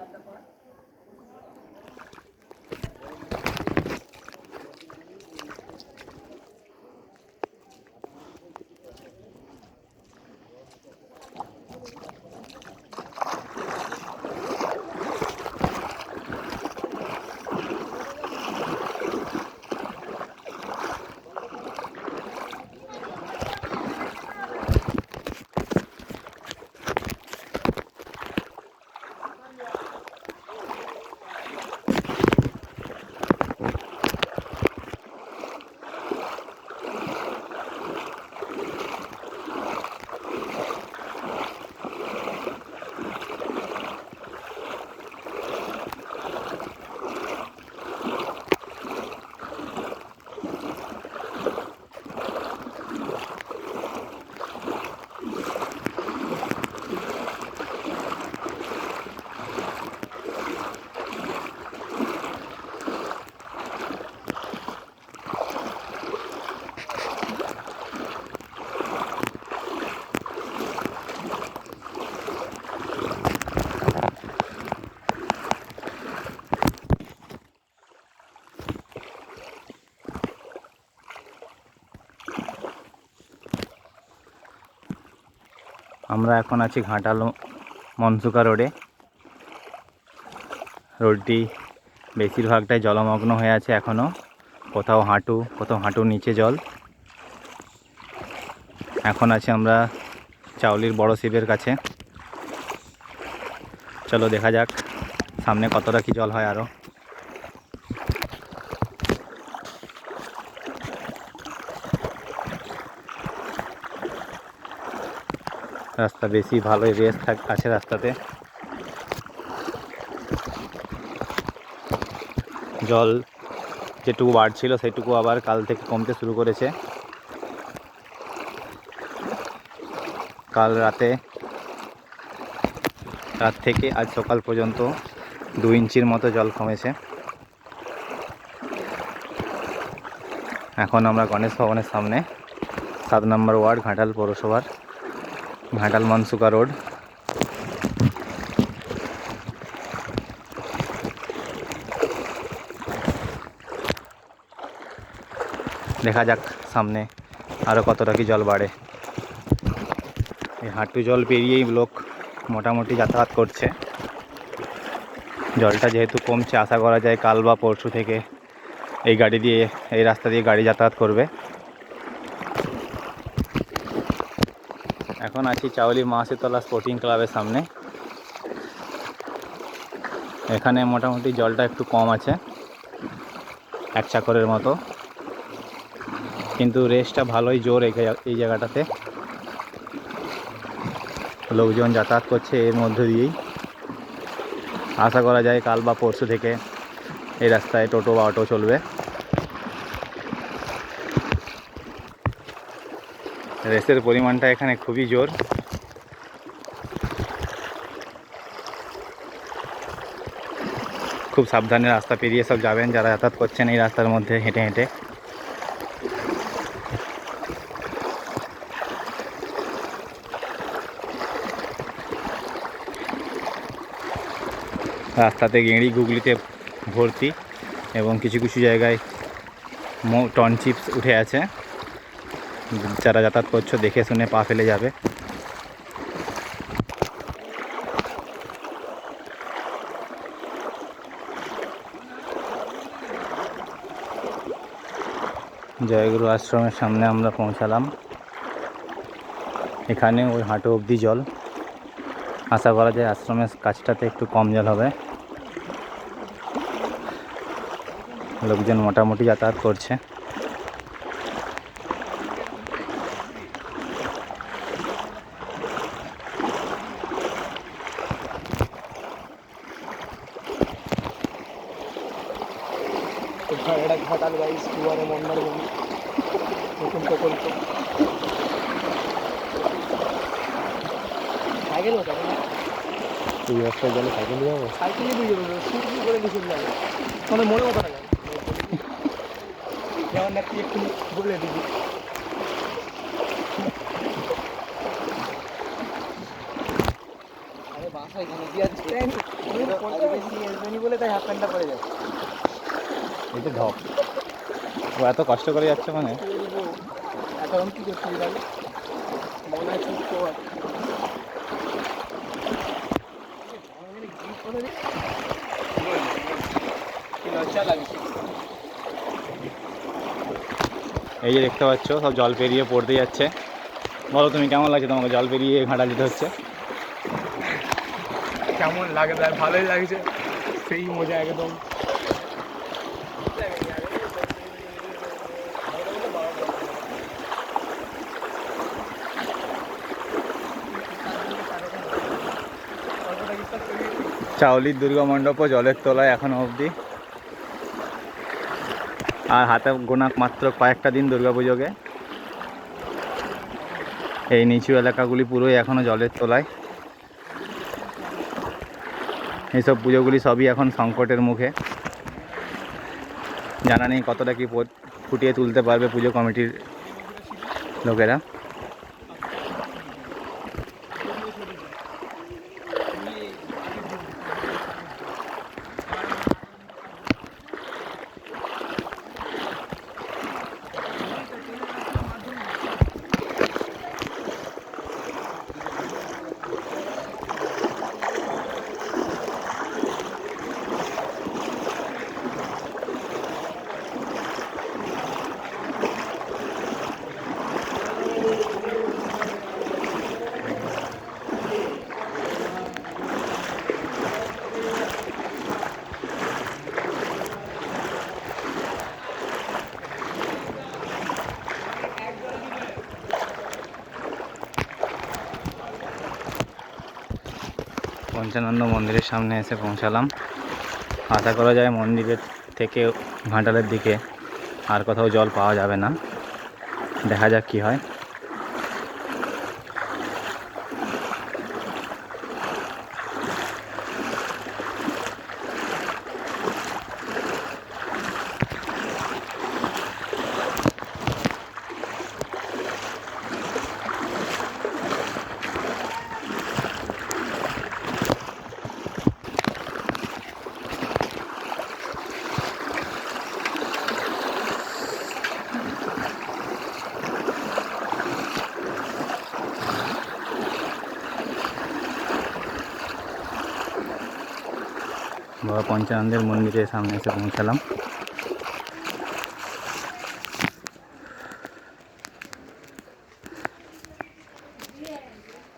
la plataforma. আমরা এখন আছি ঘাটাল মনসুকা রোডে। রোডটি বেশিরভাগটাই জলমগ্ন হয়ে আছে এখনও কোথাও হাঁটু কোথাও হাঁটু নিচে জল। এখন আছি আমরা চাউলির বড় শিবের কাছে। চলো দেখা যাক সামনে কতটা কি জল হয় আরও রাস্তা বেশি ভালোই রেস থাক, আছে রাস্তাতে। জল যেটুকু বাড়ছিল সেটুকু আবার কাল থেকে কমতে শুরু করেছে। কাল রাতে, রাত থেকে আজ সকাল পর্যন্ত দু ইঞ্চির মতো জল কমেছে। এখন আমরা গণেশ ভবনের সামনে, সাত নম্বর ওয়ার্ড, ঘাটাল পৌরসভার ঘাটাল মনসুকা রোড। দেখা যাক সামনে আরও কতটা কি জল বাড়ে। এই হাঁটু জল পেরিয়েই লোক মোটামুটি যাতায়াত করছে। জলটা যেহেতু কমছে, আশা করা যায় কাল বা পরশু থেকে এই গাড়ি দিয়ে, এই রাস্তা দিয়ে গাড়ি যাতায়াত করবে। এখন আছি চাউলি মাসিতলা স্পোর্টিং ক্লাবের সামনে। এখানে মোটামুটি জলটা একটু কম আছে, এক চাকরের মতো। কিন্তু রেসটা ভালোই জোর এই জায়গাটাতে। লোকজন যাতায়াত করছে এর মধ্যে দিয়েই। আশা করা যায় কাল বা পরশু থেকে এই রাস্তায় টোটো বা অটো চলবে। রেসের পরিমাণটা এখানে খুবই জোর। খুব সাবধানে রাস্তা পেরিয়ে সব যাবেন যারা যাতায়াত করছেন এই রাস্তার মধ্যে হেঁটে হেঁটে। রাস্তাতে গেঁড়ি গুগলিতে ভর্তি এবং কিছু কিছু জায়গায় টন চিপস উঠে আছে। যারা যাতায়াত করছ, দেখে শুনে পা ফেলে যাবে। জয়গুরু আশ্রমের সামনে আমরা পৌঁছালাম। এখানে ওই হাঁটু অবধি জল। আশা করা যায় আশ্রমের কাছটাতে একটু কম জল হবে। লোকজন মোটামুটি যাতায়াত করছে। এই রাস্তায় গেলে সাইকেল যাব সাইকেলে দিয়ে যাব সুরকি করে যাবে মানে মনে মতো না যেমন একটু প্যান্টটা ও এত কষ্ট করে যাচ্ছে মানে এখন কি করতে মনে হয় চুপ কর কি লজ্জা লাগছে এই যে দেখতে পাচ্ছ সব জল পেরিয়ে পড়তে যাচ্ছে। বলো তুমি কেমন লাগছে তোমাকে জল পেরিয়ে ঘাটা যেতে হচ্ছে কেমন লাগে তার ভালোই লাগছে। সেই মজা একদম। চাউলির দুর্গা মণ্ডপও জলের তলায় এখনও অবধি। আর হাতে গোনা মাত্র কয়েকটা দিন দুর্গাপুজোকে এই নিচু এলাকাগুলি পুরোই এখনও জলের তোলায়। এইসব পুজোগুলি সবই এখন সংকটের মুখে। জানা নেই কতটা কি ফুটিয়ে তুলতে পারবে পুজো কমিটির লোকেরা। পঞ্চানন্দ মন্দিরের সামনে এসে পৌঁছালাম। আশা করা যায় মন্দিরের থেকে ঘাটালের দিকে আর কোথাও জল পাওয়া যাবে না। দেখা যাক কি হয়। বাবা পঞ্চানন্দের মন্দিরের সামনে এসে পৌঁছালাম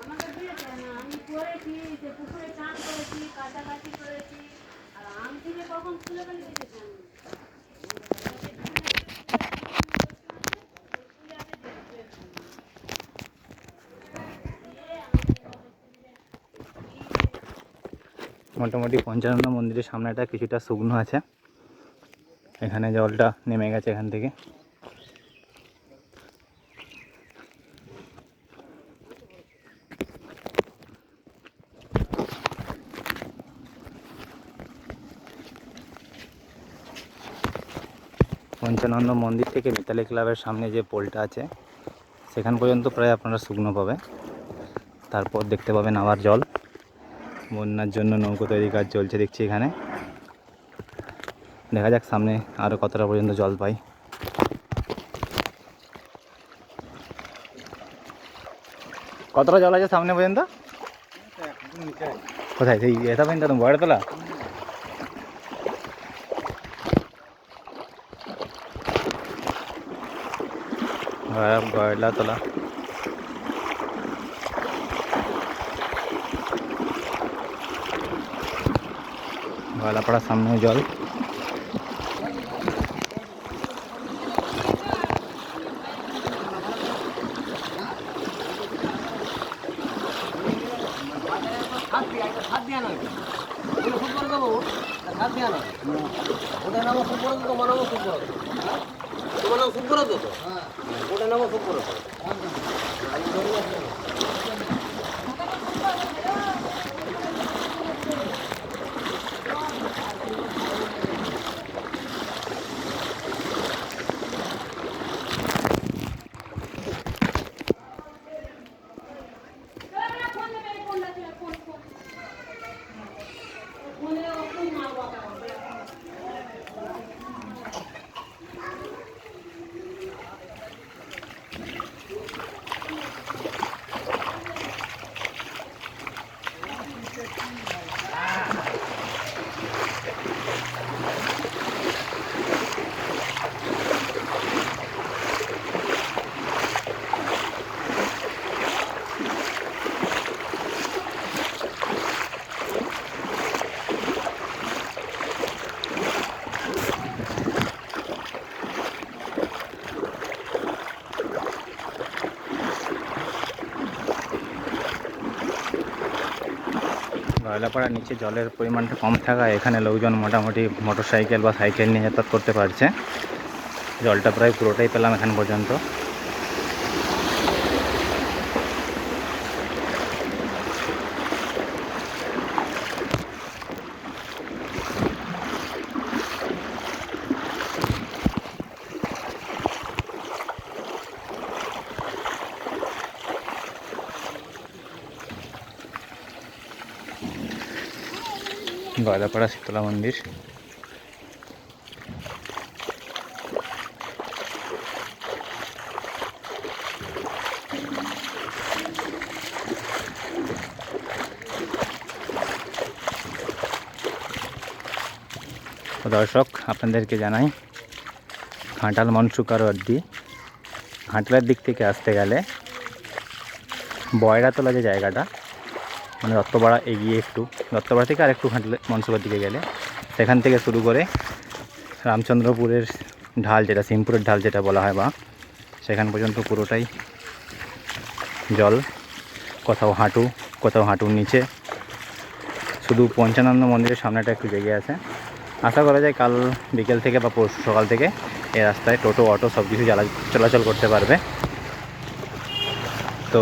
আমাকে দিয়েছে না আমি করেছি যে পুকুরে চান করেছি কাছাকাছি করেছি আর আম থেকে কখন খুলে ফেলে দিয়েছে আমি মোটামুটি পঞ্চানন্দ মন্দিরের সামনেটা কিছুটা শুকনো আছে। এখানে জলটা নেমে গেছে এখান থেকে। পঞ্চানন্দ মন্দির থেকে মিতালি ক্লাবের সামনে যে পোলটা আছে, সেখান পর্যন্ত প্রায় আপনারা শুকনো পাবে। তারপর দেখতে পাবেন আবার জল। বন্যার জন্য নৌকো তৈরি কাজ চলছে, দেখছি এখানে। দেখা যাক সামনে আরও কতটা পর্যন্ত জল পাই। কতটা জল আছে সামনে পর্যন্ত? কোথায়? সেই এটা পর্যন্ত একদম বড় তোলা? গয়লা তোলা। গয়লাপাড়ার সামনে জল হাত দিয়া এটা হাত দিয়া নয় ওগুলো খুব করে দেবো হাত দিয়া নয় ওটা নামও খুব করে তোমার নামও খুব করে তোমার নাম খুব করে তো ওটা নামও খুব করে ফোন দেবে ফোনটা ছিল ফোন ফোন গয়লাপাড়ার নিচে জলের পরিমাণটা কম থাকায় এখানে লোকজন মোটামুটি মোটর সাইকেল বা সাইকেল নিয়ে যাতায়াত করতে পারছে। জলটা প্রায় পুরোটাই পেলাম এখান পর্যন্ত। গয়লাপাড়া শীতলা মন্দির। দর্শক, আপনাদেরকে জানাই ঘাটাল মনসুকার অদ্দি ঘাটালের দিক থেকে আসতে গেলে বয়রাতলা যে জায়গাটা মানে দত্তপাড়া এগিয়ে একটু দত্তপাড়া থেকে আর একটু হাঁটলে দিকে গেলে। সেখান থেকে শুরু করে রামচন্দ্রপুরের ঢাল যেটা, সিমপুরের ঢাল যেটা বলা হয় বা, সেখান পর্যন্ত পুরোটাই জল, কোথাও হাঁটু, কোথাও হাঁটুর নিচে। শুধু পঞ্চানন্দ মন্দিরের সামনেটা একটু জেগে আছে। আশা করা যায় কাল বিকেল থেকে বা পরশু সকাল থেকে এই রাস্তায় টোটো, অটো সব কিছু চলাচল করতে পারবে। তো